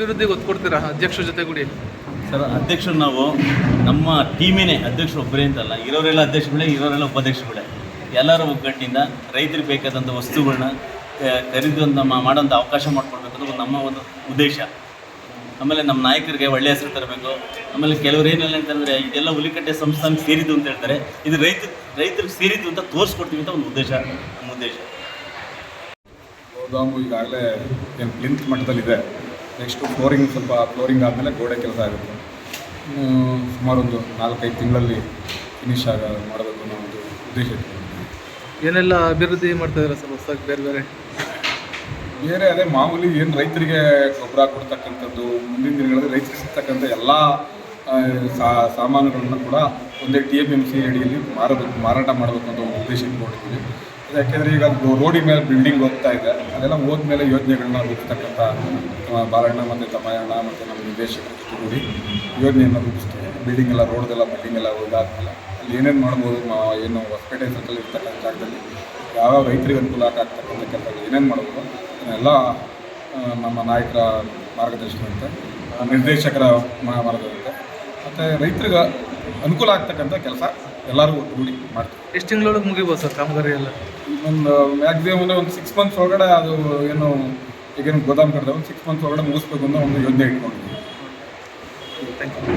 ಅಭಿವೃದ್ಧಿಗೆ ಒತ್ತು ಕೊಡ್ತೀರಾ ಅಧ್ಯಕ್ಷರ ಜೊತೆ ಕೂಡಿ ಸರ್ ಅಧ್ಯಕ್ಷರು ನಾವು ನಮ್ಮ ಟೀಮಿನೇ ಅಧ್ಯಕ್ಷರು ಒಬ್ಬರೇ ಅಂತಲ್ಲ ಇರೋರೆಲ್ಲ ಅಧ್ಯಕ್ಷಗಳೇ ಇರೋರೆಲ್ಲ ಉಪಾಧ್ಯಕ್ಷಗಳೇ ಎಲ್ಲರ ಒಗ್ಗಟ್ಟಿನಿಂದ ರೈತರಿಗೆ ಬೇಕಾದಂಥ ವಸ್ತುಗಳನ್ನ ಖರೀದಿ ನಮ್ಮ ಮಾಡೋಂಥ ಅವಕಾಶ ಮಾಡಿಕೊಡ್ಬೇಕು ಅನ್ನೋದು ನಮ್ಮ ಒಂದು ಉದ್ದೇಶ. ಆಮೇಲೆ ನಮ್ಮ ನಾಯಕರಿಗೆ ಒಳ್ಳೆಯ ಹೆಸರು ತರಬೇಕು. ಆಮೇಲೆ ಕೆಲವರು ಏನಿಲ್ಲ ಅಂತಂದರೆ ಇದೆಲ್ಲ ಹುಲಿಕಟ್ಟೆ ಸಂಸ್ಥಾನ ಸೇರಿದ್ದು ಅಂತ ಹೇಳ್ತಾರೆ. ಇದು ರೈತ ರೈತರಿಗೆ ಸೇರಿದ್ದು ಅಂತ ತೋರಿಸ್ಕೊಡ್ತೀವಿ ಅಂತ ಒಂದು ಉದ್ದೇಶ ನಮ್ಮ ಉದ್ದೇಶ. ಗೋದಾಮು ಈಗಾಗಲೇ ಏನು ಪ್ಲಿಂತ್ ಮಟ್ಟದಲ್ಲಿದೆ. ನೆಕ್ಸ್ಟು ಫ್ಲೋರಿಂಗ್ ಸ್ವಲ್ಪ ಫ್ಲೋರಿಂಗ್ ಆದಮೇಲೆ ಗೋಡೆ ಕೆಲಸ ಆಗುತ್ತೆ. ಇನ್ನು ಸುಮಾರು ಒಂದು ನಾಲ್ಕೈದು ತಿಂಗಳಲ್ಲಿ ಫಿನಿಶ್ ಆಗ ಮಾಡಬೇಕು ಅನ್ನೋ ಒಂದು ಉದ್ದೇಶ ಇಟ್ಕೊಂಡಿದ್ದೀವಿ. ಏನೆಲ್ಲ ಅಭಿವೃದ್ಧಿ ಮಾಡ್ತಾ ಇದ್ದಾರೆ ಸರ್ ಹೊಸದಾಗಿ ಬೇರೆ ಬೇರೆ? ಬೇರೆ ಅದೇ ಮಾಮೂಲಿ ಏನು ರೈತರಿಗೆ ಗೊಬ್ಬರ ಕೊಡ್ತಕ್ಕಂಥದ್ದು ಮುಂದಿನ ದಿನಗಳಲ್ಲಿ ರೈತರಿಗೆ ಸಿಗ್ತಕ್ಕಂಥ ಎಲ್ಲ ಸಾಮಾನುಗಳನ್ನು ಕೂಡ ಒಂದೇ ಟಿ ಎಂ ಎಂ ಸಿ ಅಡಿಯಲ್ಲಿ ಮಾರಬೇಕು ಮಾರಾಟ ಮಾಡಬೇಕು ಅಂತ ಒಂದು ಉದ್ದೇಶ ಇಟ್ಕೊಂಡಿದ್ದೀವಿ ಯಾಕೆಂದರೆ ಈಗ ರೋಡಿನ ಮೇಲೆ ಬಿಲ್ಡಿಂಗ್ ಹೋಗ್ತಾ ಇದೆ. ಅದೆಲ್ಲ ಹೋದ್ಮೇಲೆ ಯೋಜನೆಗಳನ್ನ ರೂಪಿಸ್ತಕ್ಕಂಥ ಬಾರಣ್ಣ ಮತ್ತು ತಮ್ಮಯ್ಯಣ್ಣ ಮತ್ತು ನಮ್ಮ ನಿರ್ದೇಶಕರ ಕೂಡಿ ಯೋಜನೆಯನ್ನು ರೂಪಿಸ್ತೀವಿ ಬಿಲ್ಡಿಂಗ್ ಎಲ್ಲ ರೋಡ್ದೆಲ್ಲ ಬಿಲ್ಡಿಂಗ್ ಎಲ್ಲ ಹೋದಾದ್ಮೇಲೆ ಅಲ್ಲಿ ಏನೇನು ಮಾಡ್ಬೋದು ಏನು ಹೊಸಪೇಟೆ ಸರ್ಕಲ್ ಇರ್ತಕ್ಕಂಥ ಜಾಗದಲ್ಲಿ ಯಾವ ರೈತರಿಗೆ ಅನುಕೂಲ ಆಗ್ತಕ್ಕಂಥ ಕೆಲಸ ಏನೇನು ಮಾಡ್ಬೋದು ಅದನ್ನೆಲ್ಲ ನಮ್ಮ ನಾಯಕರ ಮಾರ್ಗದರ್ಶನದಂತೆ ಆ, ನಿರ್ದೇಶಕರ ಮಾರ್ಗದರ್ಶನ ಮತ್ತು ರೈತರಿಗೆ ಅನುಕೂಲ ಆಗ್ತಕ್ಕಂಥ ಕೆಲಸ ಎಲ್ಲರೂ ಒಟ್ಟುಗೂಡಿ ಮಾಡ್ತೀವಿ. ಎಷ್ಟು ತಿಂಗಳೊಳಗೆ ಮುಗಿಬೋದು ಸರ್ ಕಾಮಗಾರಿ ಎಲ್ಲ? ಒಂದು ಮ್ಯಾಕ್ಸಿಮಮ್ ಅಂದರೆ ಒಂದು ಸಿಕ್ಸ್ ಮಂತ್ಸ್ ಒಳಗಡೆ ಅದು ಏನು ಈಗೇನು ಗೋದಾಮ್ ಕಟ್ಟಿದೆ ಒಂದು ಸಿಕ್ಸ್ ಮಂತ್ಸ್ ಒಳಗಡೆ ಮುಗಿಸ್ಬೇಕು ಅನ್ನೋ ಒಂದು ಯೋಜನೆ ಇಟ್ಕೊಂಡಿದ್ದೀವಿ ಥ್ಯಾಂಕ್ ಯು